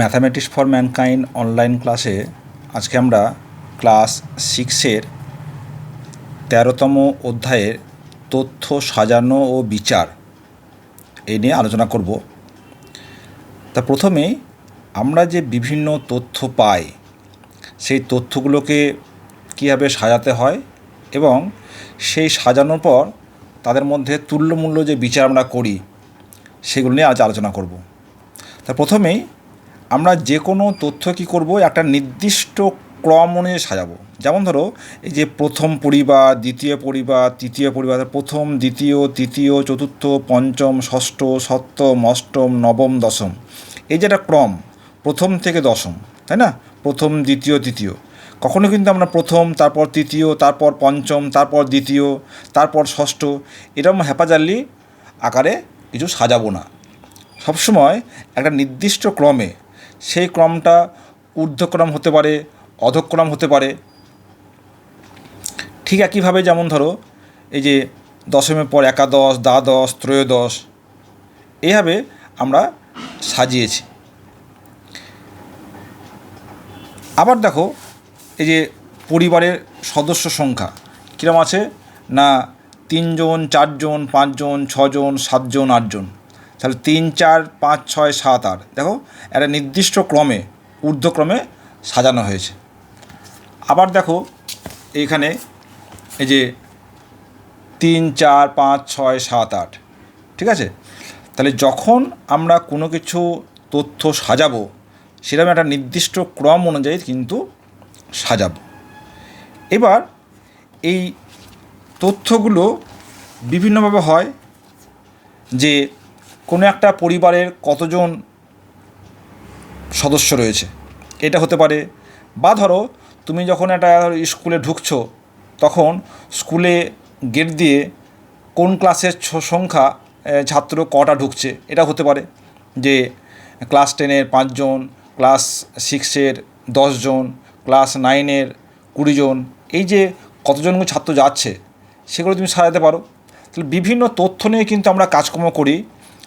Mathematics for mankind online ক্লাসে আজকে আমরা ক্লাস সিক্সের তেরোতম অধ্যায়ের তথ্য সাজানো ও বিচার এই নিয়ে আলোচনা করব। তা প্রথমে আমরা যে বিভিন্ন তথ্য পাই, সেই তথ্যগুলোকে কীভাবে সাজাতে হয় এবং সেই সাজানোর পর তাদের মধ্যে তুল্যমূল্য যে বিচার আমরা করি, সেগুলো নিয়ে আজ আলোচনা করব। তা প্রথমেই আমরা যে কোনো তথ্য কী করব? একটা নির্দিষ্ট ক্রম অনুযায়ী সাজাবো। যেমন ধরো, এই যে প্রথম পরিবার, দ্বিতীয় পরিবার, তৃতীয় পরিবার প্রথম, দ্বিতীয়, তৃতীয়, চতুর্থ, পঞ্চম, ষষ্ঠ, সপ্তম, অষ্টম, নবম, দশম। এই যে একটা ক্রম, প্রথম থেকে দশম, তাই না? প্রথম, দ্বিতীয়, তৃতীয়। কখনো কিন্তু আমরা প্রথম, তারপর তৃতীয়, তারপর পঞ্চম, তারপর দ্বিতীয়, তারপর ষষ্ঠ, এরকম হ্যাপাজাল্লি আকারে কিছু সাজাবো না। সবসময় একটা নির্দিষ্ট ক্রমে সেই ক্রমটা ঊর্ধ্বক্রম হতে পারে, অধক্রম হতে পারে। ঠিক একইভাবে যেমন ধরো, এই যে দশমের পর একাদশ, দ্বাদশ, ত্রয়োদশ, এইভাবে আমরা সাজিয়েছি। আবার দেখো, এই যে পরিবারের সদস্য সংখ্যা কীরকম আছে? না তিনজন, চারজন, পাঁচজন, ছজন, সাতজন, আটজন। তাহলে তিন, চার, পাঁচ, ছয়, সাত, আট। দেখো, একটা নির্দিষ্ট ক্রমে, ঊর্ধ্বক্রমে সাজানো হয়েছে। আবার দেখো, এইখানে এই যে তিন, চার, পাঁচ, ছয়, সাত, আট। ঠিক আছে? তাহলে যখন আমরা কোনো কিছু তথ্য সাজাবো, সেরকম একটা নির্দিষ্ট ক্রম অনুযায়ী কিন্তু সাজাবো। এবার এই তথ্যগুলো বিভিন্নভাবে হয় যে কোনো একটা পরিবারের কতজন সদস্য রয়েছে, এটা হতে পারে। বা ধরো, তুমি যখন একটা স্কুলে ঢুকছো, তখন স্কুলে গেট দিয়ে কোন ক্লাসের সংখ্যা ছাত্র কটা ঢুকছে, এটা হতে পারে। যে ক্লাস টেনের পাঁচজন ক্লাস সিক্সের দশজন ক্লাস নাইনের কুড়িজন, এই যে কতজন ছাত্র যাচ্ছে, সেগুলো তুমি সাজাতে পারো। তাহলে বিভিন্ন তথ্য নিয়ে কিন্তু আমরা কাজকর্ম করি।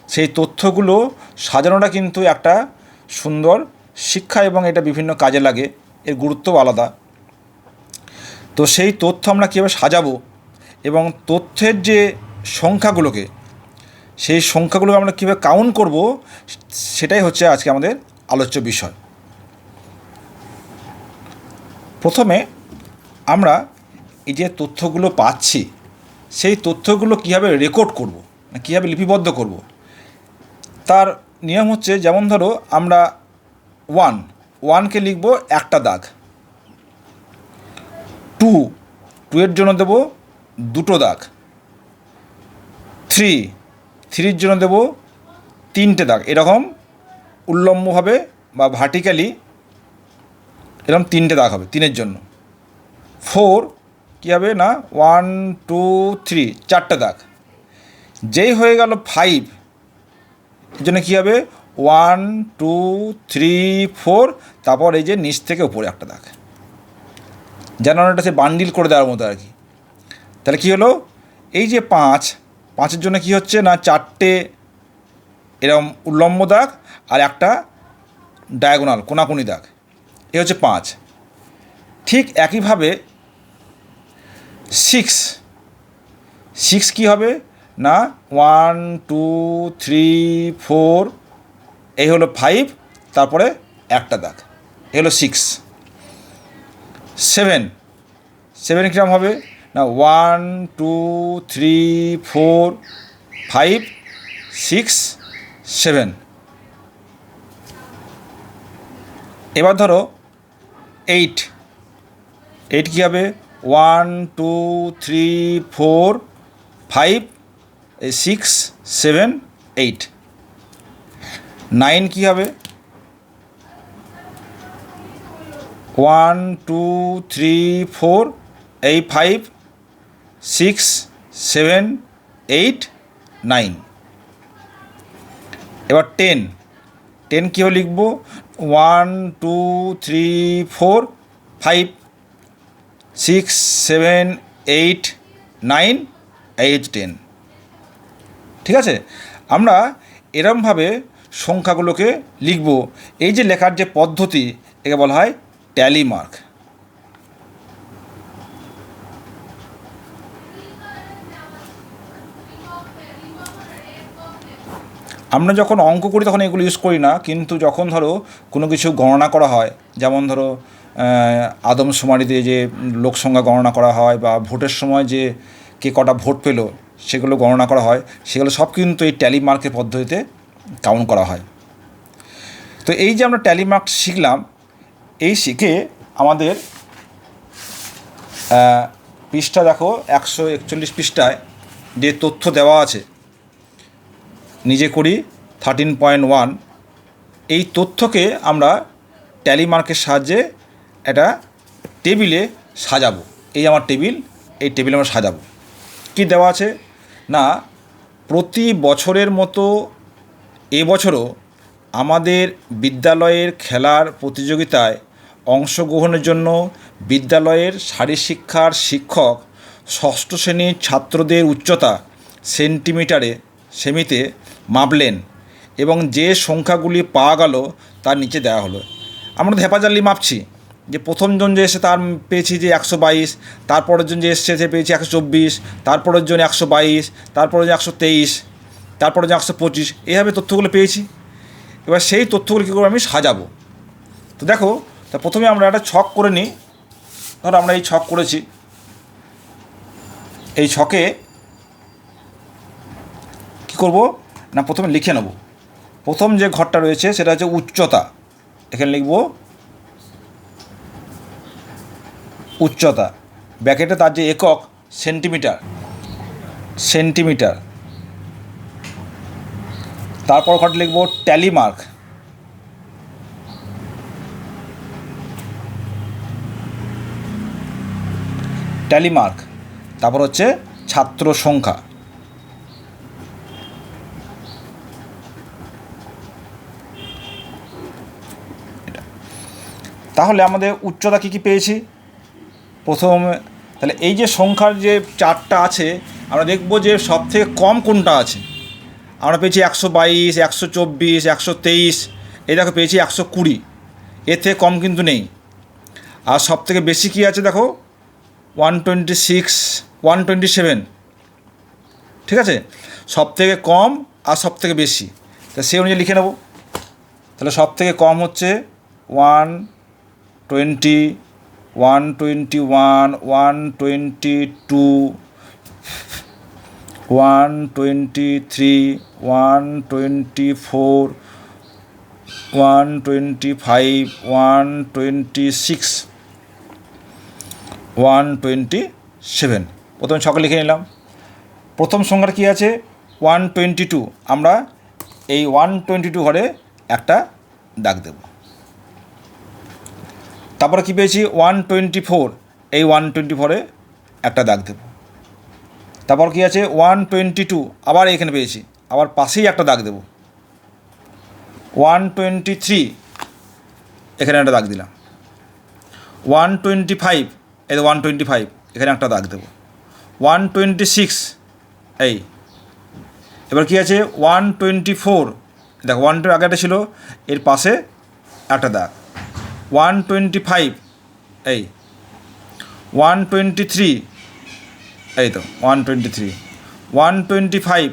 সেই তথ্যগুলো সাজানোটা কিন্তু একটা সুন্দর শিক্ষা এবং এটা বিভিন্ন কাজে লাগে, এর গুরুত্বও আলাদা। তো সেই তথ্য আমরা কীভাবে সাজাবো এবং তথ্যের যে সংখ্যাগুলোকে, সেই সংখ্যাগুলোকে আমরা কীভাবে কাউন্ট করব, সেটাই হচ্ছে আজকে আমাদের আলোচ্য বিষয়। প্রথমে আমরা এই যে তথ্যগুলো পাচ্ছি, সেই তথ্যগুলো কীভাবে রেকর্ড করব না কীভাবে লিপিবদ্ধ করব তার নিয়ম হচ্ছে যেমন ধরো আমরা ওয়ান ওয়ানকে লিখব একটা দাগ। টু টু এর জন্য দেব দুটো দাগ। থ্রি থ্রির জন্য দেব তিনটে দাগ। এরকম উল্লম্বভাবে বা ভার্টিক্যালি এরকম তিনটে দাগ হবে তিনের জন্য। ফোর কী হবে না? ওয়ান টু থ্রি চারটে দাগ। যেই হয়ে গেল ফাইভ এর জন্য কী হবে? ওয়ান টু থ্রি ফোর তারপর এই যে নিচ থেকে উপরে একটা দাগ। যেন এটা সে বান্ডিল করে দেওয়ার মতো আর কি। তাহলে কী হলো? এই যে পাঁচ, পাঁচের জন্য কী হচ্ছে না চারটে এরকম উল্লম্ব দাগ আর একটা ডায়াগোনাল কোনাকুনি দাগ। এ হচ্ছে পাঁচ। ঠিক একইভাবে সিক্স সিক্স কী হবে? না? ওয়ান টু থ্রি ফোর এই হলো ফাইভ তারপরে একটা দাগ। এ হলো সিক্স সেভেন সেভেন কীরকম হবে? না one two three four five six seven এবার ধরো এইট এইট কী হবে? One two three four five six seven eight nine কী হবে? ওয়ান টু থ্রি ফোর এই five six seven eight nine এবার টেন টেন কীভাবে লিখব? One two three four five six seven eight nine eight ten ঠিক আছে? আমরা এরমভাবে সংখ্যাগুলোকে লিখব। এই যে লেখার যে পদ্ধতি, একে বলা হয় ট্যালি মার্ক আমরা যখন অঙ্ক করি তখন এগুলো ইউজ করি না, কিন্তু যখন ধরো কোনো কিছু গণনা করা হয়, যেমন ধরো আদমশুমারিতে যে লোকসংখ্যা গণনা করা হয় বা ভোটের সময় যে কে কটা ভোট পেল সেগুলো গণনা করা হয়, সেগুলো সব কিন্তু এই ট্যালি মার্কের পদ্ধতিতে কাউন্ট করা হয়। তো এই যে আমরা ট্যালি মার্ক শিখলাম, এই শিখে আমাদের পৃষ্ঠা দেখো, একশো একচল্লিশ পৃষ্ঠায় যে তথ্য দেওয়া আছে, নিজে করি থার্টিন পয়েন্ট ওয়ান এই তথ্যকে আমরা ট্যালি মার্কের সাহায্যে একটা টেবিলে সাজাবো। এই আমার টেবিল এই টেবিলে আমরা সাজাবো। কি দেওয়া আছে? না, প্রতি বছরের মতো এবছরও আমাদের বিদ্যালয়ের খেলার প্রতিযোগিতায় অংশগ্রহণের জন্য বিদ্যালয়ের শারীরশিক্ষার শিক্ষক ষষ্ঠ শ্রেণির ছাত্রদের উচ্চতা সেন্টিমিটারে সেমিতে মাপলেন এবং যে সংখ্যাগুলি পাওয়া গেল তার নিচে দেওয়া হলো। আমরা তো মাপছি। যে প্রথমজন যে এসে তার পেয়েছি যে একশো বাইশ, তারপরের জন যে এসছে সে পেয়েছি একশো চব্বিশ, তারপরের জন একশো বাইশ, তারপরের জন একশো তেইশ তারপরে যে একশো পঁচিশ, এইভাবে তথ্যগুলো পেয়েছি। এবার সেই তথ্যগুলো কী করে আমি? সাজাবো। তো দেখো, তা প্রথমে আমরা একটা ছক করে নিই। ধরো আমরা এই ছক করেছি। এই ছকে কী করব? না, প্রথমে লিখে নেব। প্রথম যে ঘরটা রয়েছে সেটা হচ্ছে উচ্চতা। এখানে লিখব উচ্চতা। ব্যাকেটে তার যে একক, সেন্টিমিটার। সেন্টিমিটার। তারপর ঘরটা লিখব ট্যালি মার্ক। Tally mark. তারপর হচ্ছে ছাত্র সংখ্যা। তাহলে আমাদের উচ্চতা কী কী পেয়েছি? প্রথম, তাহলে এই যে সংখ্যার যে চারটা আছে, আমরা দেখব যে সব থেকে কম কোনটা আছে? আমরা পেয়েছি একশো বাইশ, একশো চব্বিশ, একশো তেইশ, এই দেখো পেয়েছি একশো কুড়ি। এর থেকে কম কিন্তু নেই। আর সব থেকে বেশি কী আছে দেখো? One twenty six, one twenty seven. ঠিক আছে? সব থেকে কম আর সব থেকে বেশি। তা সে অনুযায়ী লিখে নেব। তাহলে সব থেকে কম হচ্ছে one twenty one twenty one one twenty two one twenty three one twenty four one twenty five one twenty six one twenty seven প্রথমে ছকে লিখে নিলাম। প্রথম সংখ্যাটা কী আছে? ওয়ান টোয়েন্টি টু আমরা এই ওয়ান টোয়েন্টি টু ঘরে একটা দাগ দেব। তারপরে কী পেয়েছি? ওয়ান টোয়েন্টি ফোর এই ওয়ান টোয়েন্টি ফোরে একটা দাগ দেব। তারপর কী আছে? ওয়ান টোয়েন্টি টু আবার এখানে পেয়েছি। আবার পাশেই একটা দাগ দেব। ওয়ান টোয়েন্টি থ্রি এখানে একটা দাগ দিলাম। ওয়ান টোয়েন্টি ফাইভ এই ওয়ান টোয়েন্টি ফাইভ এখানে একটা দাগ দেবো। ওয়ান টোয়েন্টি সিক্স এই। এবার কী আছে? ওয়ান টোয়েন্টি ফোর দেখো ওয়ান টু আগে ছিল, এর পাশে একটা দাগ। ওয়ান টোয়েন্টি ফাইভ এই ওয়ান টোয়েন্টি থ্রি এই তো one twenty three one twenty five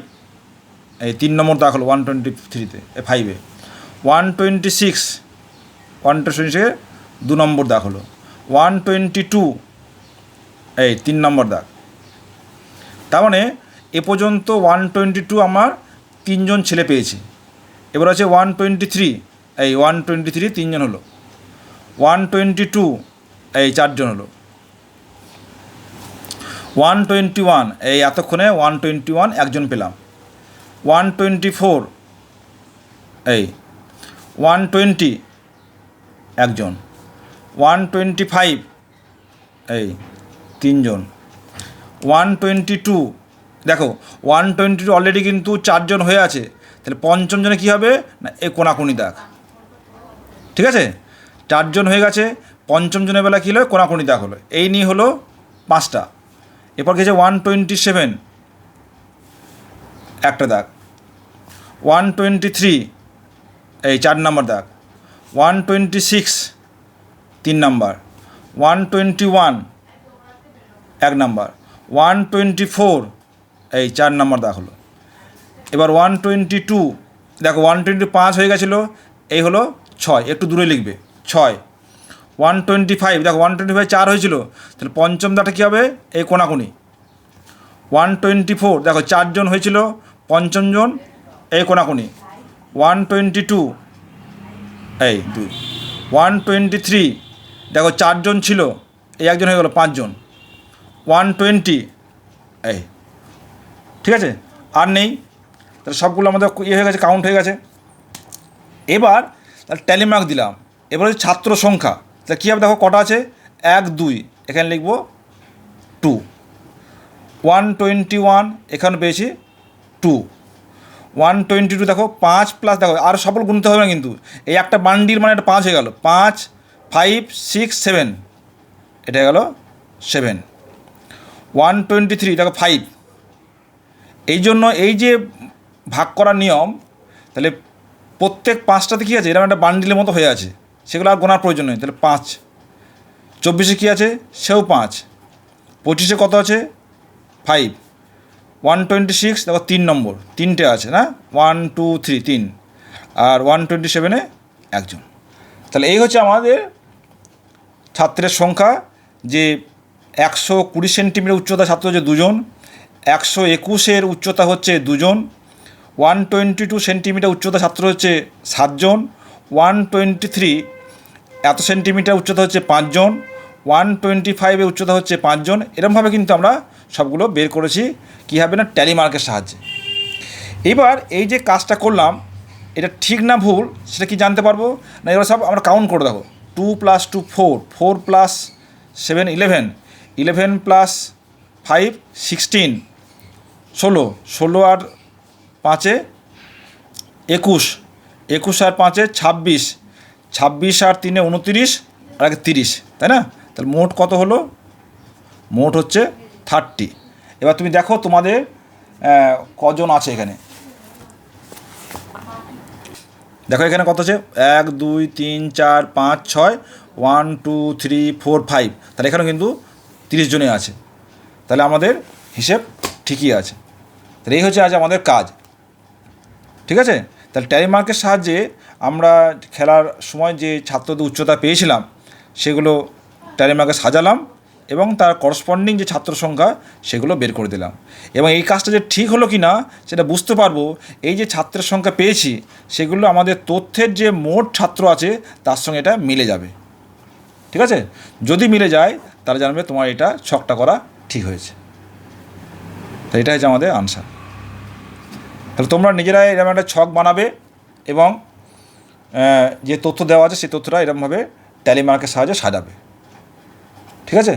এই তিন নম্বর দাগ হলো ওয়ান টোয়েন্টি থ্রিতে ফাইভে one twenty six one twenty দু নম্বর দাগ হলো ওয়ান টোয়েন্টি টু এই তিন নম্বর দাগ তার মানে এ পর্যন্ত ওয়ান টোয়েন্টি টু আমার তিনজন ছেলে পেয়েছি এবার আছে ওয়ান টোয়েন্টি থ্রি এই ওয়ান টোয়েন্টি থ্রি তিনজন হলো ওয়ান টোয়েন্টি টু এই চারজন হলো। ওয়ান টোয়েন্টি ওয়ান এই এতক্ষণে ওয়ান টোয়েন্টি ওয়ান একজন পেলাম। ওয়ান টোয়েন্টি ফোর এই ওয়ান টোয়েন্টি একজন। ওয়ান টোয়েন্টি ফাইভ এই তিনজন। ওয়ান টোয়েন্টি টু দেখো ওয়ান টোয়েন্টি টু অলরেডি কিন্তু চারজন হয়ে আছে। তাহলে পঞ্চম জনে কী হবে? না, এ কোনাকুনি দাগ। ঠিক আছে? চারজন হয়ে গেছে, পঞ্চম জনের বেলা কী হলো? কোনাকুনি দাগ হলো। এই নিয়ে হলো পাঁচটা। এরপর গেছে ওয়ান টোয়েন্টি সেভেন একটা দাগ। ওয়ান টোয়েন্টি থ্রি এই চার নাম্বার দাগ। ওয়ান টোয়েন্টি সিক্স তিন নাম্বার। ওয়ান টোয়েন্টি ওয়ান এক নাম্বার। ওয়ান টোয়েন্টি ফোর এই চার নাম্বার দাগ হলো। এবার ওয়ান টোয়েন্টি টু দেখো ওয়ান টোয়েন্টি পাঁচ হয়ে গেছিল, এই হলো ছয়। একটু দূরে লিখবে। ছয়। ওয়ান টোয়েন্টি ফাইভ দেখো ওয়ান টোয়েন্টি ফাইভ চার হয়েছিল, তাহলে পঞ্চম দাটা কী হবে? এই কোনাকুনি। ওয়ান টোয়েন্টি ফোর দেখো চারজন হয়েছিল, পঞ্চম জন, এই কোনাকুনি। ওয়ান টোয়েন্টি টু এই দুই। ওয়ান টোয়েন্টি থ্রি দেখো চারজন ছিল, এই একজন হয়ে গেলো পাঁচজন ওয়ান টোয়েন্টি এই। ঠিক আছে? আর নেই। তাহলে সবগুলো আমাদের ইয়ে হয়ে গেছে কাউন্ট হয়ে গেছে। এবার তাহলে ট্যালিমার্ক দিলাম। এবার হচ্ছে ছাত্র সংখ্যা। তাহলে কী হবে? দেখো কটা আছে? এক, দুই। এখানে লিখব টু। ওয়ান টোয়েন্টি ওয়ান, এখানে পেয়েছি টু। ওয়ান টোয়েন্টি টু, দেখো পাঁচ প্লাস দেখো, আর সফল গুনতে হবে না কিন্তু। এই একটা বান্ডিল মানে একটা পাঁচ হয়ে গেল। পাঁচ ফাইভ সিক্স সেভেন এটা গেল সেভেন ওয়ান টোয়েন্টি থ্রি, দেখো ফাইভ এই জন্য এই যে ভাগ করার নিয়ম, তাহলে প্রত্যেক পাঁচটাতে কী আছে? এরকম একটা বান্ডিলের মতো হয়ে আছে। সেগুলো আর গোনার প্রয়োজন নেই। তাহলে পাঁচ। চব্বিশে কী আছে? সেও পাঁচ। পঁচিশে কত আছে? ফাইভ ওয়ান টোয়েন্টি সিক্স দেখো তিন নম্বর। তিনটে আছে, না? ওয়ান টু থ্রি তিন। আর ওয়ান টোয়েন্টি সেভেনে একজন। তাহলে এই হচ্ছে আমাদের ছাত্রের সংখ্যা, যে একশো কুড়ি সেন্টিমিটার উচ্চতা ছাত্র হচ্ছে দুজন, একশো একুশের উচ্চতা হচ্ছে দুজন ওয়ান টোয়েন্টি টু সেন্টিমিটার উচ্চতা ছাত্র হচ্ছে সাতজন ওয়ান টোয়েন্টি থ্রি এত সেন্টিমিটার উচ্চতা হচ্ছে পাঁচজন ওয়ান টোয়েন্টি ফাইভে উচ্চতা হচ্ছে পাঁচজন, এরমভাবে কিন্তু আমরা সবগুলো বের করেছি, কী হবে না ট্যালি মার্কের সাহায্যে। এবার এই যে কাজটা করলাম, এটা ঠিক না ভুল, সেটা কি জানতে পারব? না এবার সব আমরা কাউন্ট করে দেখো two plus two four four plus seven eleven eleven plus five sixteen ষোলো ষোলো আর পাঁচে একুশ একুশ আর পাঁচে ছাব্বিশ ছাব্বিশ আর তিনে উনতিরিশ, আর আগে তিরিশ, তাই না? তাহলে মোট কত হলো? মোট হচ্ছে থার্টি। এবার তুমি দেখো তোমাদের কজন আছে এখানে। দেখো এখানে কত আছে? এক, দুই, তিন, চার, পাঁচ, ছয়, one, two, three, four, five. তাহলে এখানেও কিন্তু তিরিশ জনে আছে। তাহলে আমাদের হিসেব ঠিকই আছে। তাহলে এই হচ্ছে আজ আমাদের কাজ। ঠিক আছে? তাহলে ট্যালি মার্কের সাহায্যে আমরা খেলার সময় যে ছাত্রদের উচ্চতা পেয়েছিলাম, সেগুলো ট্যালি মার্কে সাজালাম এবং তার করসপন্ডিং যে ছাত্র সংখ্যা, সেগুলো বের করে দিলাম। এবং এই কাজটা যে ঠিক হলো কি না সেটা বুঝতে পারব। এই যে ছাত্রের সংখ্যা পেয়েছি, সেগুলো আমাদের তথ্যের যে মোট ছাত্র আছে, তার সঙ্গে এটা মিলে যাবে। ঠিক আছে? যদি মিলে যায়, তাহলে জানবে তোমার এটা ছকটা করা ঠিক হয়েছে। তো এটা হচ্ছে আমাদের আনসার তাহলে তোমরা নিজেরাই এরকম একটা ছক বানাবে এবং যে তথ্য দেওয়া আছে সেই তথ্যটা এরকমভাবে ট্যালি মার্কের সাহায্যে সাজাবে। ঠিক আছে?